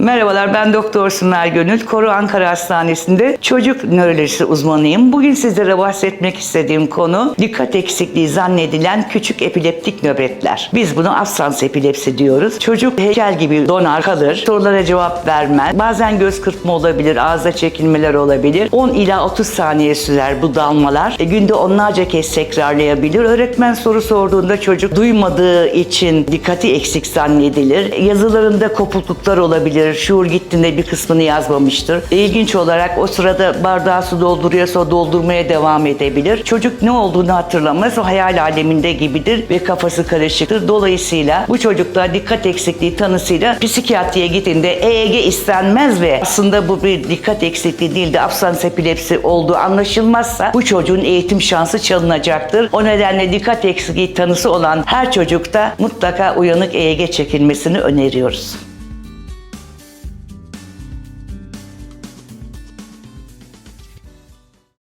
Merhabalar ben Doktor Sümer Gönül. Koru Ankara Hastanesi'nde çocuk nörolojisi uzmanıyım. Bugün sizlere bahsetmek istediğim konu dikkat eksikliği zannedilen küçük epileptik nöbetler. Biz buna absans epilepsi diyoruz. Çocuk heykel gibi donar kalır. Sorulara cevap vermez. Bazen göz kırpma olabilir, ağza çekilmeler olabilir. 10 ila 30 saniye sürer bu dalmalar. E, günde onlarca kez tekrarlayabilir. Öğretmen soru sorduğunda çocuk duymadığı için dikkati eksik zannedilir. Yazılarında kopukluklar olabilir. Şuur gittiğinde bir kısmını yazmamıştır. İlginç olarak o sırada bardağı su dolduruyorsa doldurmaya devam edebilir. Çocuk ne olduğunu hatırlamaz. O hayal aleminde gibidir ve kafası karışıktır. Dolayısıyla bu çocuklar dikkat eksikliği tanısıyla psikiyatriye gittiğinde EEG istenmez ve aslında bu bir dikkat eksikliği değil de absans epilepsi olduğu anlaşılmazsa bu çocuğun eğitim şansı çalınacaktır. O nedenle dikkat eksikliği tanısı olan her çocukta mutlaka uyanık EEG çekilmesini öneriyoruz.